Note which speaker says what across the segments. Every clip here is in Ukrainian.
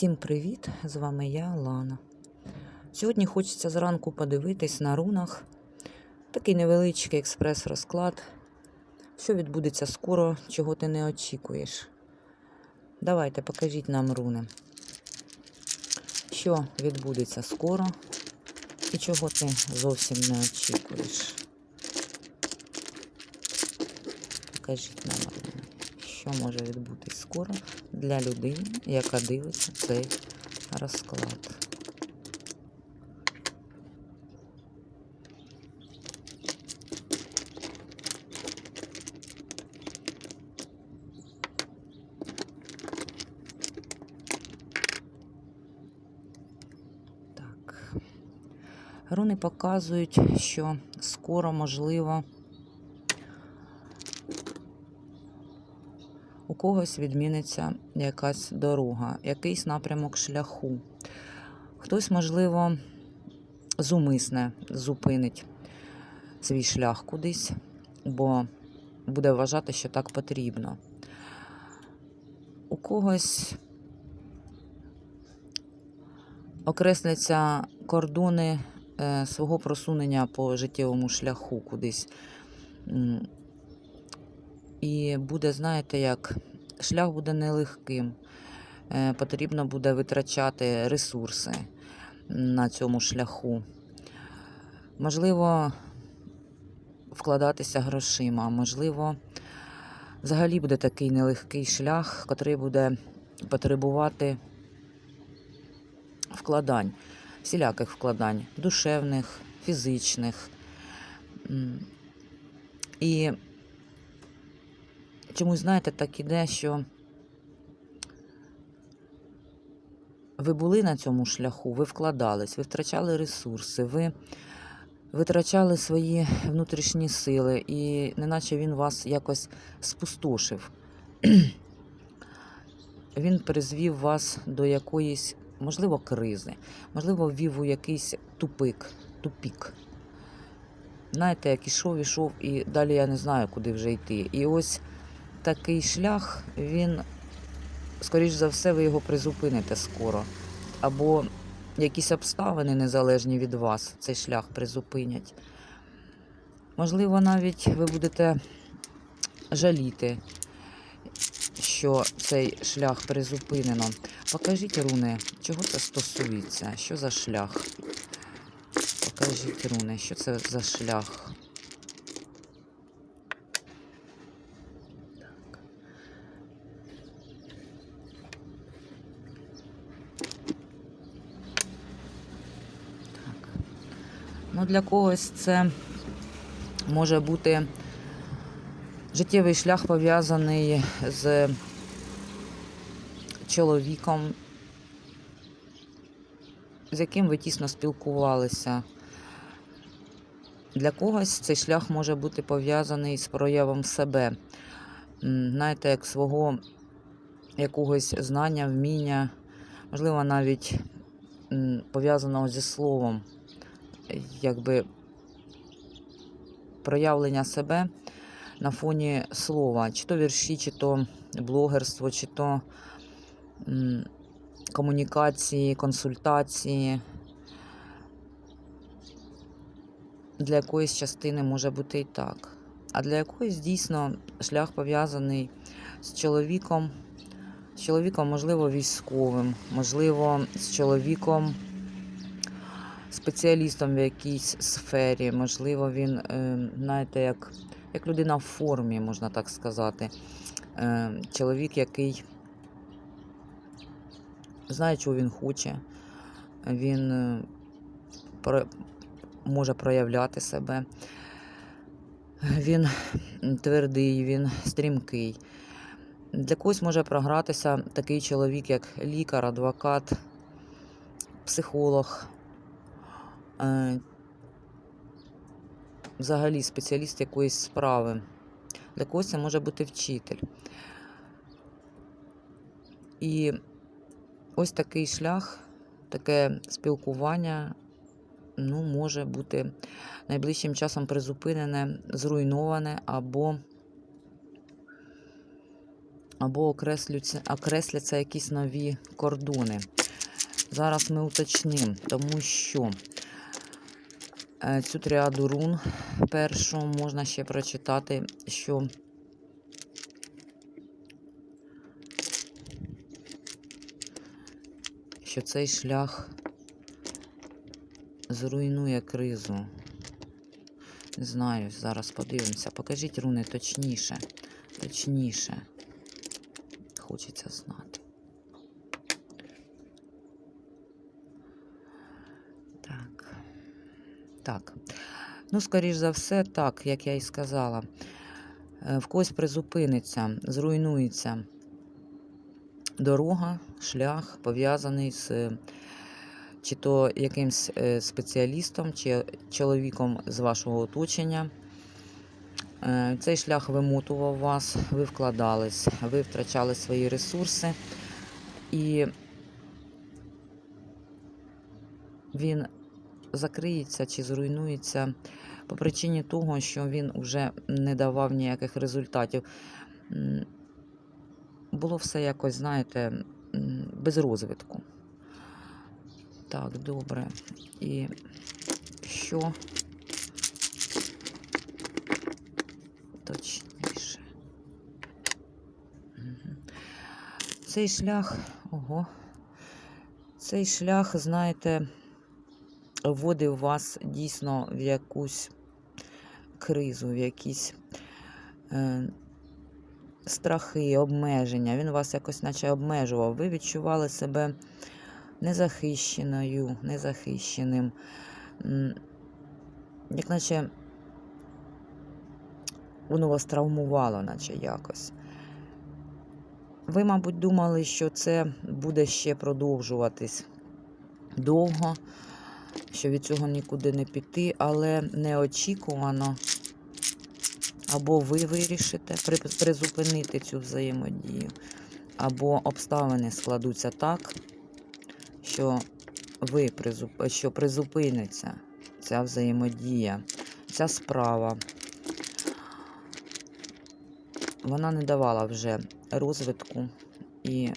Speaker 1: Всім привіт! З вами я, Лана. Сьогодні хочеться зранку подивитись на рунах. Такий невеличкий експрес-розклад. Що відбудеться скоро, чого ти не очікуєш. Давайте покажіть нам руни. Що відбудеться скоро і чого ти зовсім не очікуєш. Покажіть нам руни. Що може відбутись скоро для людини, яка дивиться цей розклад. Руни показують, що скоро можливо. Когось відміниться якась дорога, якийсь напрямок шляху. Хтось, можливо, зумисне зупинить свій шлях кудись, бо буде вважати, що так потрібно. У когось окресляться кордони е, свого просунення по життєвому шляху кудись. І буде, знаєте, як шлях буде нелегким. Е, Потрібно буде витрачати ресурси на цьому шляху. Можливо, вкладатися грошима, можливо, взагалі буде такий нелегкий шлях, який буде потребувати вкладань, всіляких вкладань, душевних, фізичних. І чомусь, знаєте, так іде, що ви були на цьому шляху, ви вкладались, ви втрачали ресурси, ви витрачали свої внутрішні сили, і неначе він вас якось спустошив. Він призвів вас до якоїсь, можливо, кризи, можливо, ввів у якийсь тупик, тупік. Знаєте, як ішов, ішов, і далі я не знаю, куди вже йти. І ось такий шлях, він, скоріш за все, ви його призупините скоро. Або якісь обставини незалежні від вас цей шлях призупинять. Можливо, навіть ви будете жаліти, що цей шлях призупинено. Покажіть, руни, чого це стосується? Що за шлях? Покажіть, руни, що це за шлях? Для когось це може бути життєвий шлях пов'язаний з чоловіком, з яким ви тісно спілкувалися. Для когось цей шлях може бути пов'язаний з проявом себе. Знаєте, як свого якогось знання, вміння, можливо, навіть пов'язаного зі словом, якби проявлення себе на фоні слова, чи то вірші, чи то блогерство, чи то комунікації, консультації. Для якоїсь частини може бути і так. А для якоїсь дійсно шлях пов'язаний з чоловіком, з чоловіком, можливо, військовим, можливо, з чоловіком, спеціалістом в якійсь сфері, можливо, він, е, знаєте, як, як людина в формі, можна так сказати. Е, Чоловік, який знає, чого він хоче, він е, може проявляти себе. Він твердий, він стрімкий. Для когось може програтися такий чоловік, як лікар, адвокат, психолог, взагалі спеціаліст якоїсь справи. Для когось це може бути вчитель. І ось такий шлях, таке спілкування ну, може бути найближчим часом призупинене, зруйноване або або окресляться якісь нові кордони. Зараз ми уточнимо, тому що цю тріаду рун першу можна ще прочитати, що що цей шлях зруйнує кризу. Не знаю, зараз подивимося. Покажіть руни точніше. Точніше. Хочеться знати. Так. Так. Ну, скоріш за все, так, як я і сказала. Е, В когось призупиниться, зруйнується дорога, шлях пов'язаний з чи то якимсь е, спеціалістом, чи чоловіком з вашого оточення. Е, Цей шлях вимотував вас, ви вкладались, ви втрачали свої ресурси, і він закриється чи зруйнується по причині того, що він вже не давав ніяких результатів. Було все якось, знаєте, без розвитку. Так, добре. І що точніше? Цей шлях, ого, цей шлях, знаєте, вводив вас дійсно в якусь кризу, в якісь е, страхи, обмеження. Він вас якось наче обмежував. Ви відчували себе незахищеною, незахищеним. Як наче воно вас травмувало, наче якось. Ви, мабуть, думали, що це буде ще продовжуватись довго, що від цього нікуди не піти, але неочікувано. Або ви вирішите призупинити цю взаємодію, або обставини складуться так, що ви призуп... що призупиниться ця взаємодія, ця справа. Вона не давала вже розвитку і,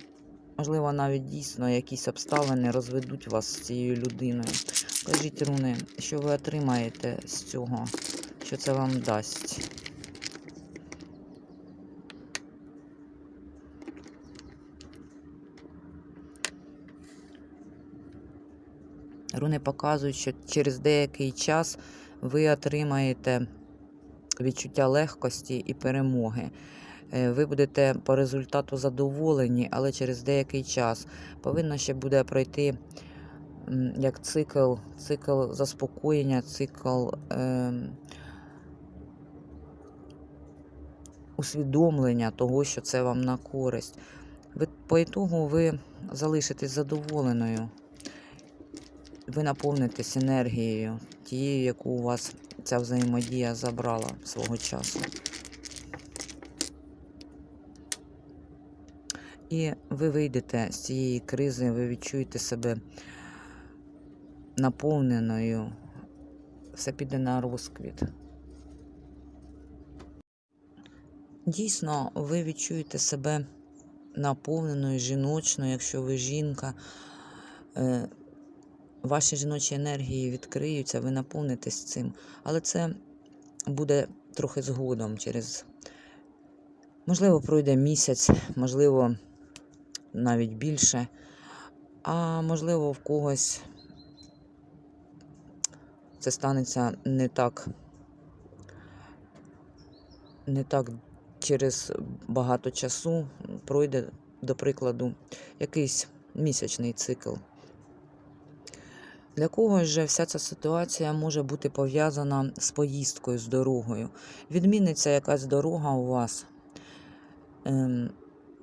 Speaker 1: можливо, навіть дійсно якісь обставини розведуть вас з цією людиною. Кажіть, руни, що ви отримаєте з цього, що це вам дасть. Руни показують, що через деякий час ви отримаєте відчуття легкості і перемоги. Е, Ви будете по результату задоволені, але через деякий час повинно ще буде пройти як цикл, цикл заспокоєння, цикл е, усвідомлення того, що це вам на користь. Ви, по ітогу ви залишитесь задоволеною. Ви наповнитесь енергією, тією, яку у вас ця взаємодія забрала свого часу. І ви вийдете з цієї кризи, ви відчуєте себе наповненою, все піде на розквіт. Дійсно, ви відчуєте себе наповненою, жіночною, якщо ви жінка. Е, Ваші жіночі енергії відкриються, ви наповнитесь цим. Але це буде трохи згодом через, можливо, пройде місяць, можливо, навіть більше, а можливо, в когось це станеться не так, не так через багато часу, пройде, до прикладу, якийсь місячний цикл. Для когось же вся ця ситуація може бути пов'язана з поїздкою, з дорогою. Відміниться якась дорога у вас, ем,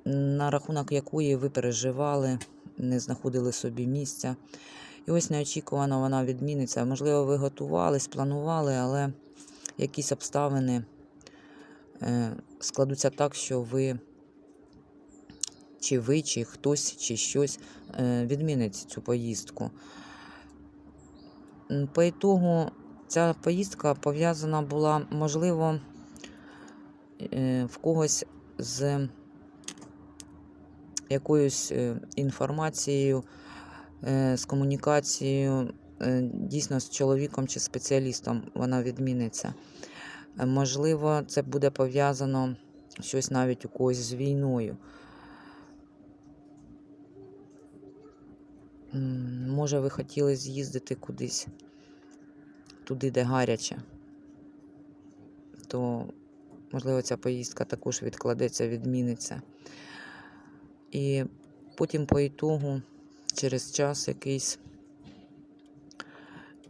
Speaker 1: на рахунок якої ви переживали, не знаходили собі місця. І ось неочікувано вона відміниться. Можливо, ви готувались, планували, але якісь обставини е, складуться так, що ви, чи ви, чи хтось, чи щось е, відмінить цю поїздку. По ітогу ця поїздка пов'язана була, можливо, е, в когось з якоюсь е, інформацією, е, з комунікацією, е, дійсно з чоловіком чи спеціалістом вона відміниться. Можливо, це буде пов'язано щось навіть у когось з війною. Може, ви хотіли з'їздити кудись туди, де гаряче, то, можливо, ця поїздка також відкладеться, відміниться. І потім по ітогу, через час якийсь,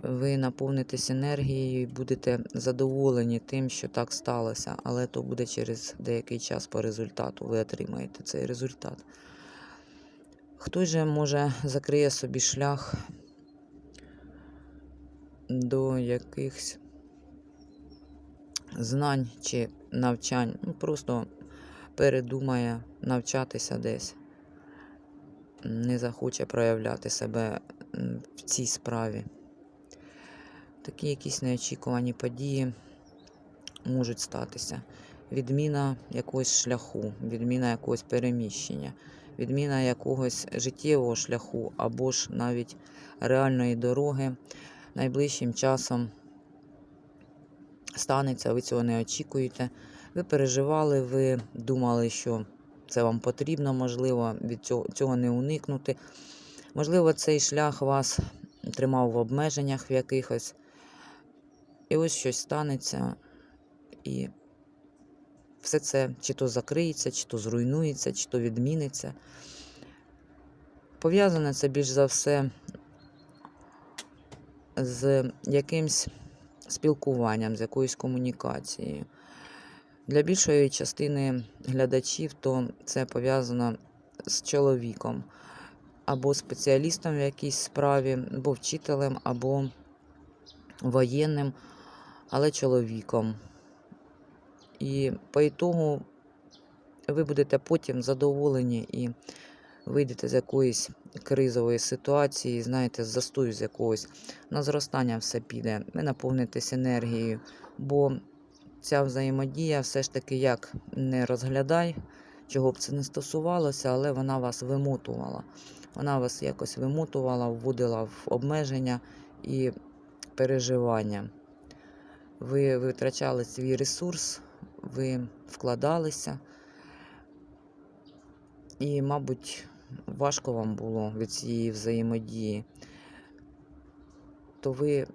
Speaker 1: ви наповнитесь енергією і будете задоволені тим, що так сталося, але то буде через деякий час по результату. Ви отримаєте цей результат. Хтось же може закриє собі шлях до якихось знань чи навчань. Ну, просто передумає навчатися десь, не захоче проявляти себе в цій справі. Такі якісь неочікувані події можуть статися. Відміна якогось шляху, відміна якогось переміщення, відміна якогось життєвого шляху або ж навіть реальної дороги найближчим часом станеться, ви цього не очікуєте. Ви переживали, ви думали, що це вам потрібно, можливо, від цього, цього не уникнути. Можливо, цей шлях вас тримав в обмеженнях в якихось. І ось щось станеться, і все це чи то закриється, чи то зруйнується, чи то відміниться. Пов'язане це більш за все з якимсь спілкуванням, з якоюсь комунікацією. Для більшої частини глядачів то це пов'язано з чоловіком, або спеціалістом в якійсь справі, або вчителем, або воєнним, але чоловіком. І по ітогу ви будете потім задоволені і вийдете з якоїсь кризової ситуації, знаєте, з застою з якогось на зростання все піде. Ви наповнитесь енергією, бо ця взаємодія все ж таки як не розглядай, чого б це не стосувалося, але вона вас вимотувала. Вона вас якось вимотувала, вводила в обмеження і переживання. Ви витрачали свій ресурс, ви вкладалися, і, мабуть, важко вам було від цієї взаємодії, то ви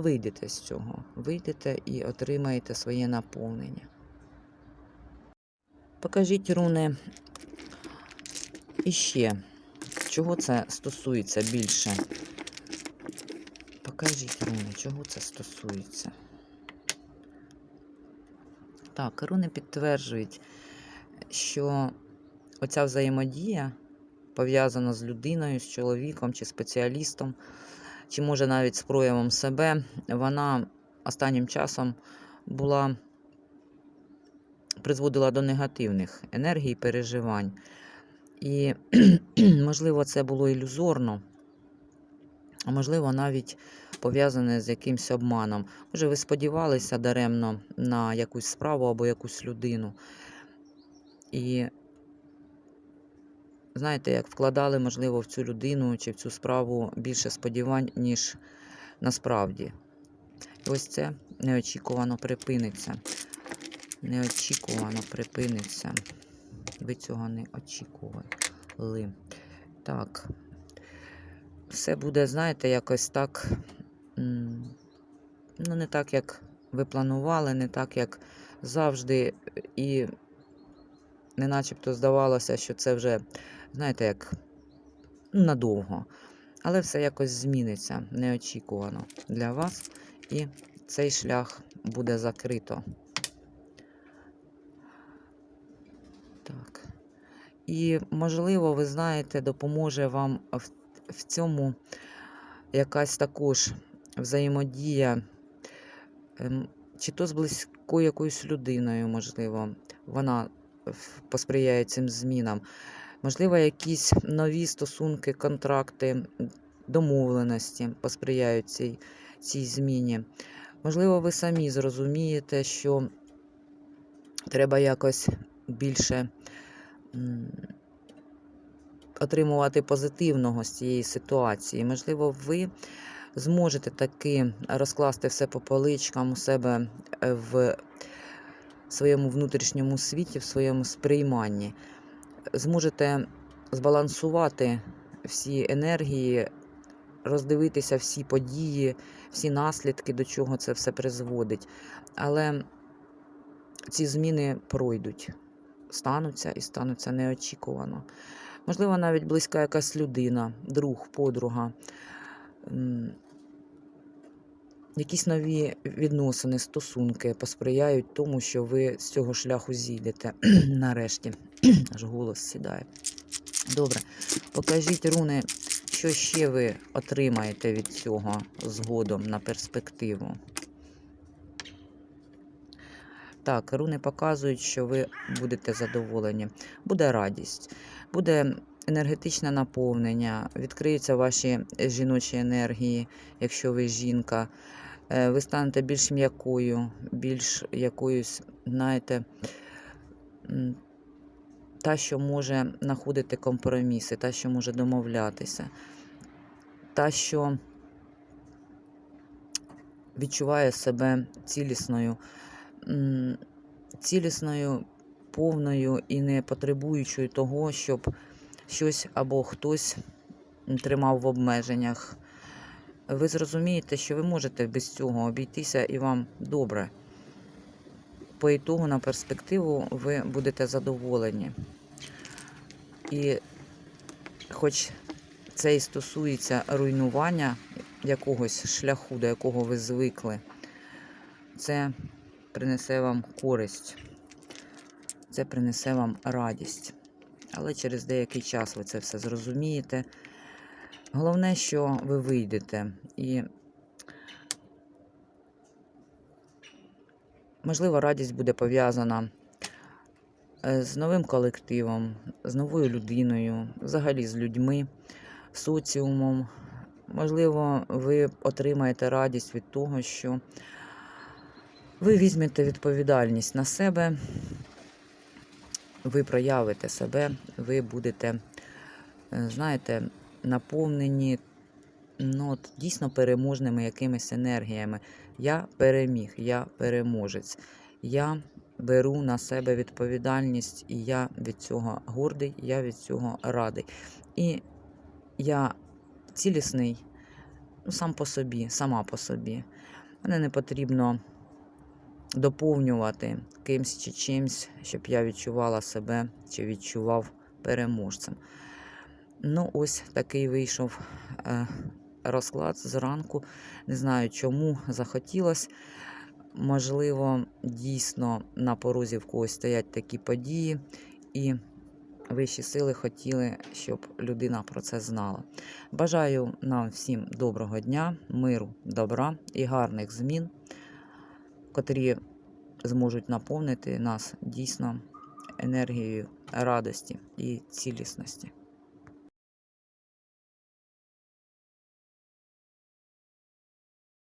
Speaker 1: вийдете з цього, вийдете і отримаєте своє наповнення. Покажіть, руни, іще, чого це стосується більше. Покажіть, руни, чого це стосується. Так, руни підтверджують, що оця взаємодія пов'язана з людиною, з чоловіком чи спеціалістом, чи може навіть з проявом себе, вона останнім часом була призводила до негативних енергій, переживань. І, можливо, це було ілюзорно, а можливо, навіть пов'язане з якимось обманом. Може, ви сподівалися даремно на якусь справу або якусь людину. І знаєте, як вкладали, можливо, в цю людину чи в цю справу більше сподівань, ніж насправді. Ось це неочікувано припиниться. Неочікувано припиниться. Ви цього не очікували. Так. Все буде, знаєте, якось так. Ну, не так, як ви планували, не так, як завжди. І не начебто здавалося, що це вже, знаєте, як ну, надовго. Але все якось зміниться неочікувано для вас. І цей шлях буде закрито. Так. І, можливо, ви знаєте, допоможе вам в, в цьому якась також взаємодія, ем, чи то з близькою якоюсь людиною, можливо, вона посприяє цим змінам. Можливо, якісь нові стосунки, контракти, домовленості посприяють цій, цій зміні. Можливо, ви самі зрозумієте, що треба якось більше отримувати позитивного з цієї ситуації. Можливо, ви зможете таки розкласти все по поличкам у себе е, своєму внутрішньому світі, в своєму сприйманні. Зможете збалансувати всі енергії, роздивитися всі події, всі наслідки, до чого це все призводить. Але ці зміни пройдуть, стануться і стануться неочікувано. Можливо, навіть близька якась людина, друг, подруга. Якісь нові відносини, стосунки посприяють тому, що ви з цього шляху зійдете нарешті. Аж голос сідає. Добре, покажіть руни, що ще ви отримаєте від цього згодом на перспективу. Так, руни показують, що ви будете задоволені. Буде радість, буде енергетичне наповнення, відкриються ваші жіночі енергії, якщо ви жінка. Е, Ви станете більш м'якою, більш якоюсь, знаєте, та, що може знаходити компроміси, та, що може домовлятися, та, що відчуває себе цілісною, цілісною, повною і не потребуючою того, щоб щось або хтось тримав в обмеженнях. Ви зрозумієте, що ви можете без цього обійтися і вам добре. По ітогу на перспективу ви будете задоволені. І хоч це і стосується руйнування якогось шляху, до якого ви звикли, це принесе вам користь, це принесе вам радість. Але через деякий час ви це все зрозумієте. Головне, що ви вийдете і, можливо, радість буде пов'язана е, з новим колективом, з новою людиною, взагалі з людьми, соціумом. Можливо, ви отримаєте радість від того, що ви візьмете відповідальність на себе, ви проявите себе, ви будете, е, знаєте, наповнені ну, от, дійсно переможними якимись енергіями. Я переміг, я переможець. Я беру на себе відповідальність, і я від цього гордий, я від цього радий. І я цілісний ну, сам по собі, сама по собі. Мене не потрібно доповнювати кимсь чи чимсь, щоб я відчувала себе чи відчував переможцем. Ну, ось такий вийшов е, розклад зранку. Не знаю, чому захотілося. Можливо, дійсно на порозі в когось стоять такі події, і вищі сили хотіли, щоб людина про це знала. Бажаю нам всім доброго дня, миру, добра і гарних змін, котрі зможуть наповнити нас дійсно енергією радості і цілісності.